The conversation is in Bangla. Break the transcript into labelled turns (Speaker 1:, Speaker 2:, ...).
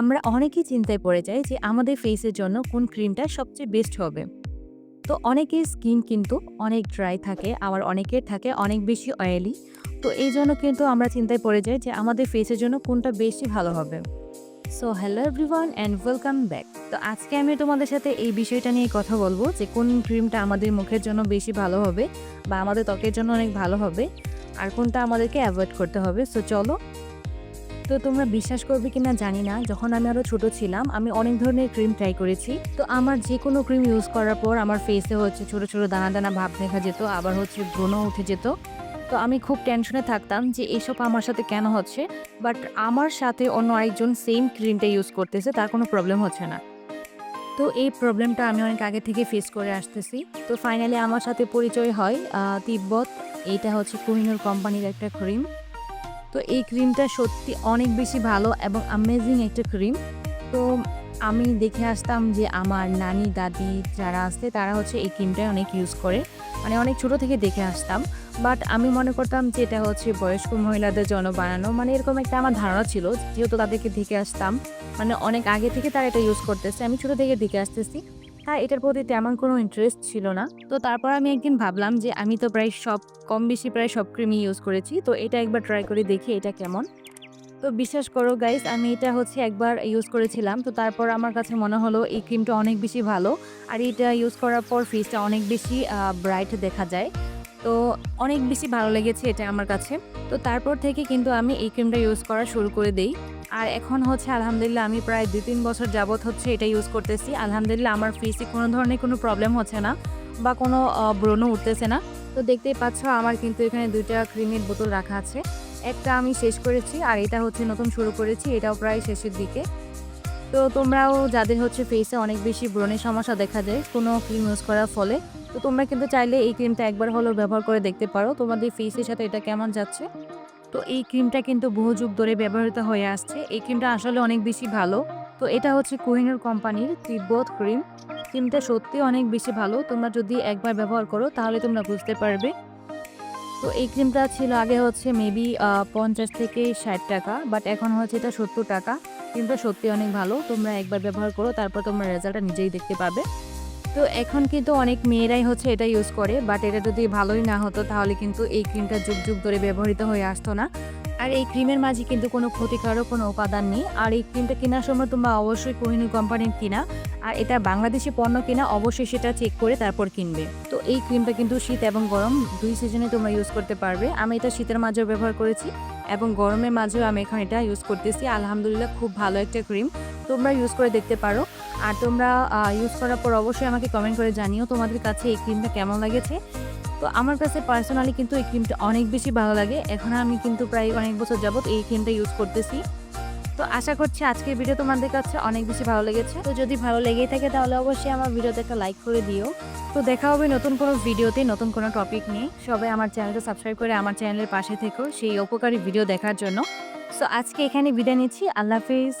Speaker 1: আমরা অনেকেই চিন্তায় পড়ে যাই যে আমাদের ফেসের জন্য কোন ক্রিমটা সবচেয়ে বেস্ট হবে। তো অনেকের স্কিন কিন্তু অনেক ড্রাই থাকে, আবার অনেকের থাকে অনেক বেশি অয়েলি তো এই জন্য কিন্তু আমরা চিন্তায় পড়ে যাই যে আমাদের ফেসের জন্য কোনটা বেশি ভালো হবে। So hello everyone and welcome back তো আজকে আমি তোমাদের সাথে এই বিষয়টা নিয়ে কথা বলব যে কোন ক্রিমটা আমাদের মুখের জন্য বেশি ভালো হবে বা আমাদের ত্বকের জন্য অনেক ভালো হবে আর কোনটা আমাদেরকে অ্যাভয়েড করতে হবে। সো চলো তো তোমরা বিশ্বাস করবে কিনা জানি না। যখন আমি আরও ছোট ছিলাম, আমি অনেক ধরনের ক্রিম ট্রাই করেছি। তো আমার যে কোনো ক্রিম ইউজ করার পর আমার ফেসে হচ্ছে ছোট ছোট দানা দানা ভাব দেখা যেত, আবার হচ্ছে ব্রণও উঠে যেত। তো আমি খুব টেনশনে থাকতাম যে এসব আমার সাথে কেন হচ্ছে? বাট আমার সাথে অন্য আরেকজন সেম ক্রিমটা ইউজ করতেছে, তার কোনো প্রবলেম হচ্ছে না। তো এই প্রবলেমটা আমি অনেক আগে থেকে ফেস করে আসতেছি। তো ফাইনালি আমার সাথে পরিচয় হয় তিব্বত। এইটা হচ্ছে কোহিনুর কোম্পানির একটা ক্রিম তো এই ক্রিমটা সত্যি অনেক বেশি ভালো এবং অ্যামেজিং একটা ক্রিম। তো আমি দেখে আসতাম যে আমার নানি, দাদি যারা আছে, তারা হচ্ছে এই ক্রিমটাই অনেক ইউজ করে। মানে অনেক ছোট থেকে দেখে আসতাম। বাট আমি মনে করতাম যে এটা হচ্ছে বয়স্ক মহিলাদের জন্য বানানো। মানে এরকম একটা আমার ধারণা ছিল, যেহেতু তাদেরকে দেখে আসতাম। মানে অনেক আগে থেকে তারা এটা ইউজ করতেছে। আমি ছোট থেকে দেখে আসতেছি। তাই এটার প্রতি তেমন কোনো ইন্টারেস্ট ছিল না। তো তারপর আমি একদিন ভাবলাম যে আমি তো প্রায় সব, কম বেশি প্রায় সব ক্রিমই ইউজ করেছি। তো এটা একবার ট্রাই করে দেখি এটা কেমন। তো বিশ্বাস করো গাইস আমি এটা হচ্ছে একবার ইউজ করেছিলাম। তো তারপর আমার কাছে মনে হলো এই ক্রিমটা অনেক বেশি ভালো। আর এটা ইউজ করার পর ফেসটা অনেক বেশি ব্রাইট দেখা যায়। তো অনেক বেশি ভালো লেগেছে এটা আমার কাছে। তো তারপর থেকে কিন্তু আমি এই ক্রিমটা ইউজ করা শুরু করে দেই। আর এখন হচ্ছে আলহামদুলিল্লাহ আমি প্রায় দুই তিন বছর যাবত হচ্ছে এটা ইউজ করতেছি। আলহামদুলিল্লাহ আমার ফেসে কোনো ধরনের কোনো প্রবলেম হচ্ছে না বা কোনো আহ, ব্রণ উঠতেছে না। তো দেখতেই পাচ্ছ আমার কিন্তু এখানে দুইটা ক্রিমের বোতল রাখা আছে। একটা আমি শেষ করেছি আর এটা হচ্ছে নতুন শুরু করেছি এটাও প্রায় শেষের দিকে। তো তোমরাও যাদের হচ্ছে ফেসে অনেক বেশি ব্রণের সমস্যা দেখা যায় কোনো ক্রিম ইউজ করার ফলে তো তোমরা কিন্তু চাইলে এই ক্রিমটা একবার হলেও ব্যবহার করে দেখতে পারো। তোমাদের ফেসের সাথে এটা কেমন যাচ্ছে? তো এই ক্রিমটা কিন্তু বহু যুগ ধরে ব্যবহৃত হয়ে আসছে। এই ক্রিমটা আসলে অনেক বেশি ভালো। তো এটা হচ্ছে কোহিনুর কোম্পানির তিব্বত ক্রিম। ক্রিমটা সত্যি অনেক বেশি ভালো। তোমরা যদি একবার ব্যবহার করো, তাহলে তোমরা বুঝতে পারবে। তো এই ক্রিমটা ছিল আগে হচ্ছে মেবি পঞ্চাশ থেকে ষাট টাকা, বাট এখন হচ্ছে এটা সত্তর টাকা। ক্রিমটা সত্যি অনেক ভালো। তোমরা একবার ব্যবহার করো, তারপর তোমরা রেজাল্টটা নিজেই দেখতে পাবে। তো এখন কিন্তু অনেক মেয়েরাই হচ্ছে এটা ইউজ করে বাট এটা যদি ভালোই না হতো তাহলে কিন্তু এই ক্রিমটা যুগ যুগ ধরে ব্যবহৃত হয়ে আসতো না। আর এই ক্রিমের মাঝে কিন্তু কোনো ক্ষতিকারক কোনো উপাদান নেই। আর এই ক্রিমটা কেনার সময় তোমরা অবশ্যই কোহিনুর কোম্পানির কিনা, আর এটা বাংলাদেশি পণ্য কিনা অবশ্যই সেটা চেক করে তারপর কিনবে। তো এই ক্রিমটা কিন্তু শীত এবং গরম দুই সিজনে তোমরা ইউজ করতে পারবে। আমি এটা শীতের মাঝেও ব্যবহার করেছি এবং গরমের মাঝেও আমি এখন এটা ইউজ করতেছি। আলহামদুলিল্লাহ খুব ভালো একটা ক্রিম তোমরা ইউজ করে দেখতে পারো। আর তোমরা ইউজ করার পর অবশ্যই আমাকে কমেন্ট করে জানিও তোমাদের কাছে এই ক্রিমটা কেমন লাগেছে। তো আমার কাছে পার্সোনালি কিন্তু এই ক্রিমটা অনেক বেশি ভালো লাগে। এখন আমি কিন্তু প্রায় অনেক বছর যাবত এই ক্রিমটা ইউজ করতেছি। তো আশা করছি আজকের ভিডিও তোমাদের কাছে অনেক বেশি ভালো লেগেছে। তো যদি ভালো লেগেই থাকে তাহলে অবশ্যই আমার ভিডিওতে একটা লাইক করে দিও। তো দেখা হবে নতুন কোনো ভিডিওতে নতুন কোনো টপিক নিয়ে। সবাই আমার চ্যানেলটা সাবস্ক্রাইব করে আমার চ্যানেলের পাশে থেকো, সেই উপকারী ভিডিও দেখার জন্য। সো আজকে এখানে বিদায় নিচ্ছি। আল্লাহ হাফিজ।